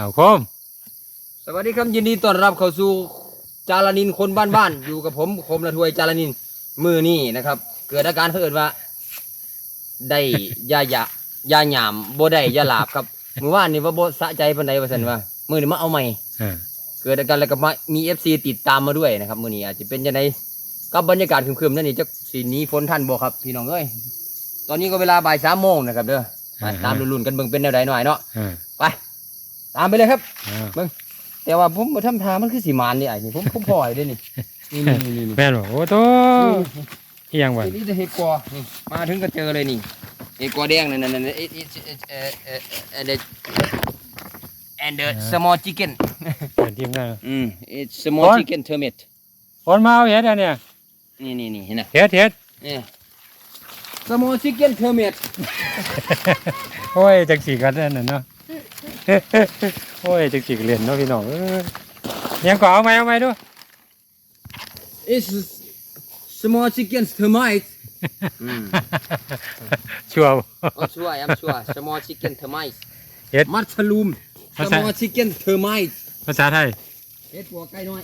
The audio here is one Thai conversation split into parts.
อ้าวโคมสวัสดีครับยินดีต้อนรับเข้าสู่จารานินคนบ้านๆอยู่กับผมคมละทวยจารานินมือนี่นะครับ เกิดอาการเขาเอิดว่า ได้ยาหยะยาหยามบ่ได้ยาหลาบครับมือว่านนี่ว่าบ่สะใจปานใดว่าซั่นว่ามือนี่มาเอาใหม่ อ่าเกิดอาการแล้วก็มามี FC ติดตามมาด้วยนะครับมือนี้อาจจะเป็นจังไดกับบรรยากาศครึมๆนั่นนี่จะสีนี้ฝนท่านบ่ครับพี่น้องเอ้ยตอนนี้ก็เวลาบ่ายสามโมงนะครับเด้อมาตามลุ้นๆกันเบิ่งเป็นแนวใดหน่อยเนาะ อ่าไป ตามไปเลยครับอ่าแต่ว่าผมบ่ทำทามันคือสีมานนี่ไอ้นี่ผมผมพอไอ้เด้นี่นี่นี่นี่นี่แม่นบ่โอ้โตเอียงบ่นี่นี่จะเห็ดกอนี่มาถึงก็เจอเลยนี่เห็ดกอแดงนั่นนั่นนั่นเอ๊ะเอ๊ะเอ๊ะเอ๊ะเอ๊ะเอ๊ะ and the small chicken เป็นทีมงาน อืม it's small โอ้ย chicken termit ฝนมาเอาเฮ็ดอันเนี่ยนี่นี่นี่เห็นไหมเฮ็ดเฮ็ดนี่ small chicken termit โอ้ยจักสีกันนั่นน่ะเนาะ โอ้ยจักสีเล่นเนาะพี่น้องเอ้ยยังก็เอาไหมเอาไหมดู it's small chicken termite อืมชัวร์บ่ oh sure I'm sure small chicken termite เฮ็ดมัชลูมภาษา small chicken termite ภาษาไทยเฮ็ดปัวไก่น้อย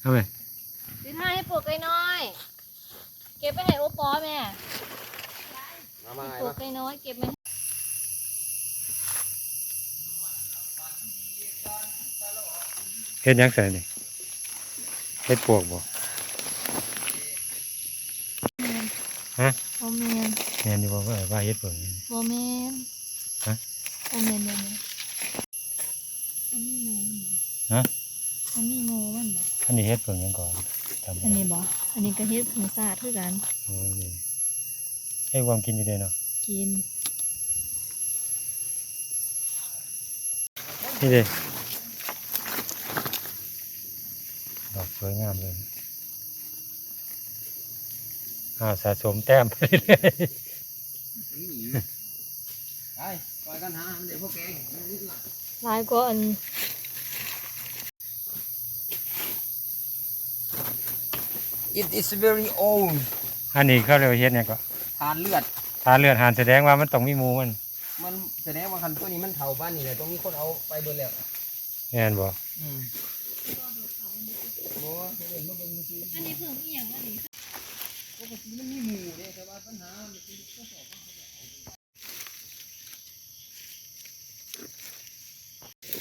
เอาไหม สิท่าให้ปลูกไก่น้อย เก็บไปให้โอปอแม่ มามา ปลูกไก่น้อยเก็บไปให้ เฮ็ดหยังใส่นี่เฮ็ดปวกบ่ฮะโอเมนแม่นอยู่บ่ว่าว่าเฮ็ดปวกนี่โอเมนฮะโอเมนโอเมนอันนี้โมมันบ่ฮะอันนี้โมมันบ่อันนี้เฮ็ดปวกหยังก่อนจำบ่อันได้นี้บ่อันนี้ก็เฮ็ดผงสาดคือกันโอ้นี่ให้ความกินอยู่เด้เนาะกินนี่เด้ดอกส วยงามเลยอ่าสะสมแต้มไปเรื่อยไปปล่อยกันหาเดี๋ยวพวกแกงหลายกว่าอัน It is very old อันนี้เขาเรียกว่าเฮ็ดเนี่ยงก็ทานเลือด ทาเลือดหานแสดงว่ามันต้องมีหมูมันมันแสดงว่าคันตัวนี้มันเผาบ้านนี่แหละต้องมีคนเอาไปเบิดแล้วแม่นบ่อืมบ่เห็นมาเบิ่งซื่ ออันนี้เพิ่งอีหยังอันนี้ปกติมันมีหมู่เด้แต่ว่าปัญหามันคือข้อสอบ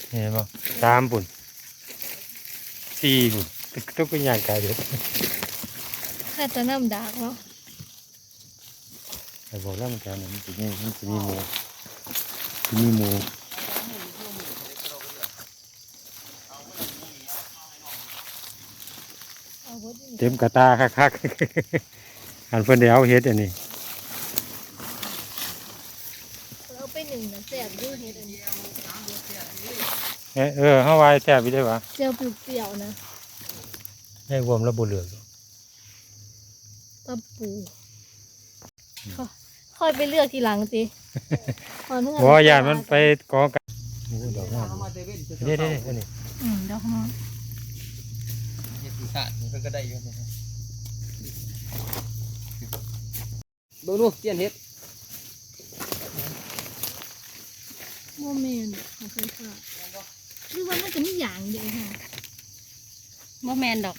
เห็นบ่สามปุ่นสี่ปุ่นตุ๊กเป็นอย่างไกลเด็ดแค่จะน้ำดากเนาะไอ้บอกแล้วมันแถวนั้นมันจะมีมันจะมีหมูจะมีหมู เต็มกระตาคักๆอันเพิ่นเดี๋ยวเอาเฮ็ดอันนี้เราไปหนึ่งนะแซ่บอยุ่เฮ็ดอันนี้เอ้ยเออเฮาไว้แซ่บอีได้ปะเจียวเปรี้ยวๆนะให้รวมแล้วบ่เหลือตะปูค่อยค่อยไปเลือกทีหลังสิตอนเมื่อบ่ย่านมันไปกอกันโอ้ดอกงามเอามาเตเว่นเด้ๆๆอันนี้อืมดอกน้อยเฮ็ดปีศาจนี่ เพิ่นก็ได้อยู่นะครับเบิ่งดูเตียนเฮ็ดโมเมนต์ของไฟฟ้าหรือว่ามันจะมีอย่างเดียวค่ะโมเมนต์ดอก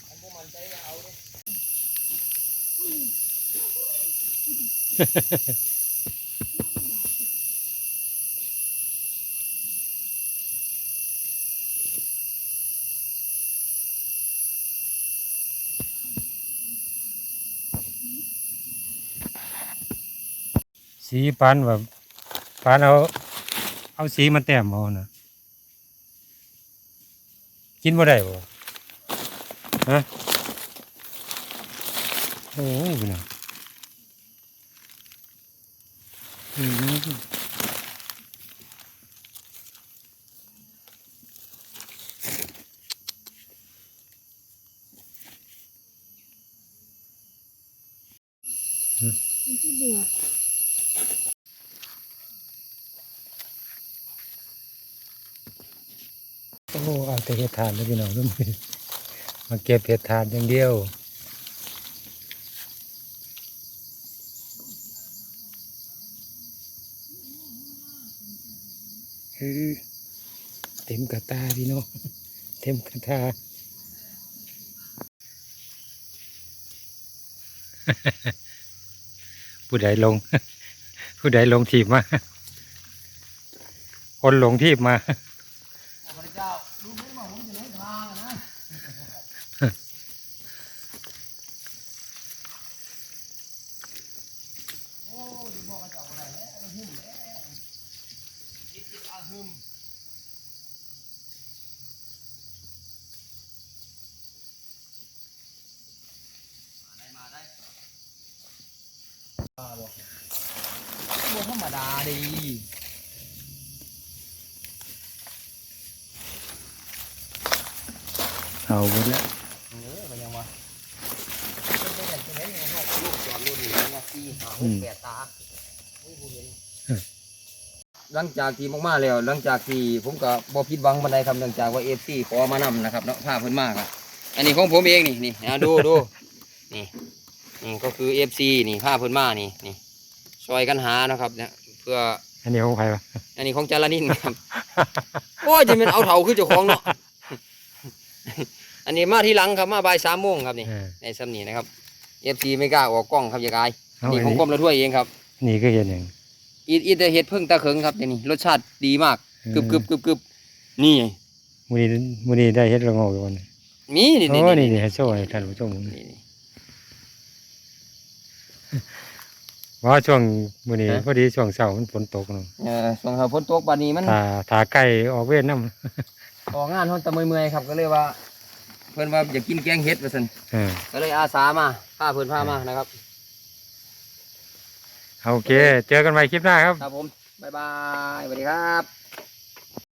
สีปานแบบปานเอาเอาสีมาแต้มเอานะกินบ่ได้บ่ฮะโอ้ยพี่น้องอืม嗯 เอาแต่เห็ดทานแล้พี่น้องนุ่มมาเก็บเห็ดทานอย่างเดียวเต็มกระตาพี่น้องเต็มกระตาผู้ใดลง ผู้ใดลงทีบมาคนลงทีบมา ดอิดอาหึมมาได้มาได้มาบ่บ่ธรรมดาดีเอาห ห้าหกแปดตานี่ผู้เห็นหลังจากที่มากๆแล้ว หลังจากที่ผมก็บ่ผิดหวังปานใดครับหลังจากว่า FC ขอมานำนะครับเนาะพาเพิ่นมากอะอันนี้ของผมเองนี่นี่นะดูดูนี่นี่ก็คือ FC นี่พาเพิ่นมานี่นี่ซอยกันหานะครับเนี่ยเพื่ออันนี้ของใครวะอันนี้ของจารานินครับโอ้ยจะเป็นเอาเถาคือเจ้าของเนาะอันนี้มาที่หลังครับมาบ่ายสามโมงครับนี่เออในสำนีนะครับ FC ไม่กล้าออกกล้องครับอยากอายเอานี่อันของนี้กรมละถ้วยเองครับ นี่ก็เห็นอย่าง อีอีแต่เห็ดเพิ่งตะเขิงครับเดี๋ยวนี้รสชาติดีมากกึบกึบกึบกึบนี่มูนี่มูนี่ได้เฮ็ดละโงกวันนี้นี่นี่โอ้นี่นี่นี่ให้โซ่ให้ท่านผู้ชมนี่นี่ว่าช่วงมูนี่ฮะพอดีช่วงเช้ามันฝนตกเนาะเออส่วนเขาฝนตกบานนี้มันถ้าถ้าไก่ออกเวทน้ออกงานทนตะเมื่อยๆครับก็เลยว่า เพิ่นว่าอยากกินแกงเห็ดว่าซั่นำเออก็เลยอาสามาพาเพิ่นพามานะครับ โอเค เจอกันใหม่คลิปหน้าครับ ครับผม บ๊ายบายสวัสดีครับ